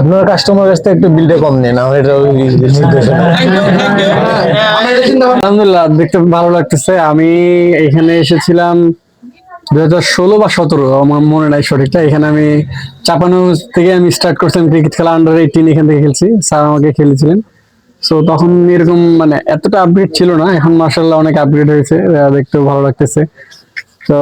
আপনার কাস্টমার কাছ থেকে একটু বিলটা কম নেন আমার এটা আলহামদুলিল্লাহ দেখতে ভালো লাগতেছে। আমি এখানে এসেছিলাম দুই হাজার ষোলো বা সতেরো আমার মনে নাই সঠিকটা। এখানে আমি চাপানো থেকে আমি স্টার্ট করছিলাম ক্রিকেট খেলা আন্ডার এইটিন এখান থেকে খেলছি। স্যার আমাকে খেলেছিলেন। সো তখন এরকম মানে এতটা আপডেট ছিল না এখন মার্শাল্লাহ অনেক আপডেট হয়েছে। দেখতেও ভালো লাগতেছে। তো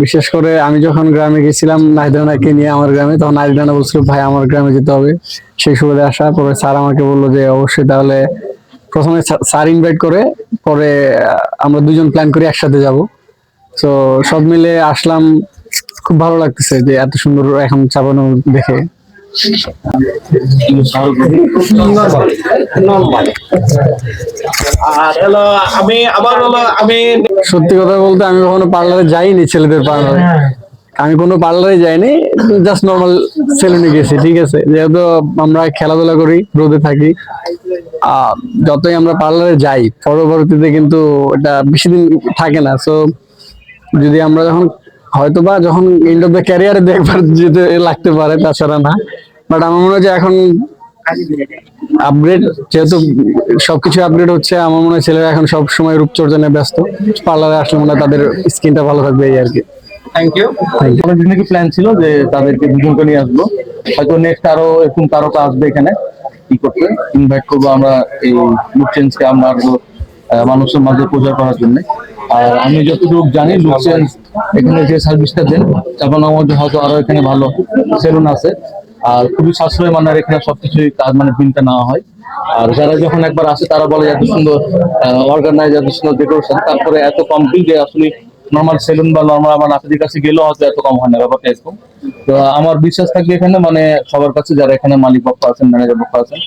বিশেষ করে আমি যখন গ্রামে গেছিলাম নাহিদানাকে নিয়ে আমার গ্রামে, তখন নাহিদানা বলছিল, ভাই, আমার গ্রামে যেতে হবে। সেই সুবাদে আসা, পরে স্যার আমাকে বলল যে, অবশ্যই তাহলে প্রথমে স্যার- ইনভাইট করে, পরে আমরা দুজন প্ল্যান করে একসাথে যাব। তো সব মিলে আসলাম, খুব ভালো লাগতেছে যে, এত সুন্দর এখন চাপানো দেখে। সত্যি কথা বলতে আমি কখনো পার্লারে যাইনি ছেলেদের পার্লারে। আমি কোনো পার্লারে যাইনি জাস্ট নর্মাল সেলুনে গেছি, ঠিক আছে? যেহেতু আমরা খেলাধুলা করি, রোদে থাকি যতই আমরা পার্লারে যাই, পরবর্তীতে কিন্তু এটা বেশি দিন থাকে না। সো যদি আমরা যখন হয়তো বা যখন এন্ড অফ দ্য ক্যারিয়ারে দেখবার যেতে লাগতে পারে তাছাড়া না। বাট আমার মনে হয় যে এখন আপগ্রেড যেহেতু সবকিছু আপগ্রেড হচ্ছে আমার মনে হয় ছেলেরা এখন সব সময় রূপচর্চা নিয়ে ব্যস্ত। পার্লারে আসলে মনে হয় তাদের স্কিনটা ভালো থাকবে এই আর কি। থ্যাংক ইউ অনেকদিন কি প্ল্যান ছিল যে তাদেরকে দুজনকে নিয়ে আসব। হয়তো নেক্সট আরও এরকম তারকা আসবে এখানে কি করতে? ইনভাইট করব আমরা এই লুক চেঞ্জকে আমরা আহ, মানুষের মাঝে প্রচার করার জন্য। আর আমি যতটুকু জানি লুক এখানে যে সার্ভিসটা দেন চাপানোর মধ্যে হয়তো আরও এখানে ভালো সেলুন আছে। আর খুবই সাশ্রয় মানের এখানে সবকিছুই কাজ মানে বিলটা নেওয়া হয়। আর যারা যখন একবার আসে, তারা বলে এত সুন্দর অর্গানাইজ এত সুন্দর ডেকোরেশন তারপরে এত কম বিল যে আসলে নর্মাল সেলুন বা নর্মাল আমার নাপিদের কাছে গেলেও হয়তো এত কম হয় না ব্যাপারটা এরকম তো আমার বিশ্বাস থাকবে এখানে মানে সবার কাছে যারা এখানে মালিক পক্ষ আছেন ম্যানেজার পক্ষ আছেন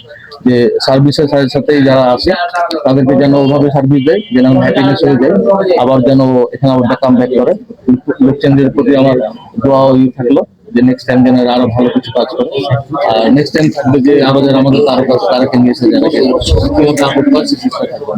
যে সার্ভিসের সাথে সাথে যারা আছে তাদেরকে যেন ওভাবে সার্ভিস দেয় যেন হ্যাপিনেস হয়ে যায় আবার যেন এখানে আবার কাম ব্যাক করে লোক চেঞ্জের প্রতি আমার দোয়া থাকল যে নেক্সট টাইম যেন আরও ভালো কিছু কাজ করে আর নেক্সট টাইম থাকবে যে আরও যারা আমাদের তারকা তারাকে নিয়ে এসে যারা কি আপত্তি আছে, চেষ্টা থাকবে।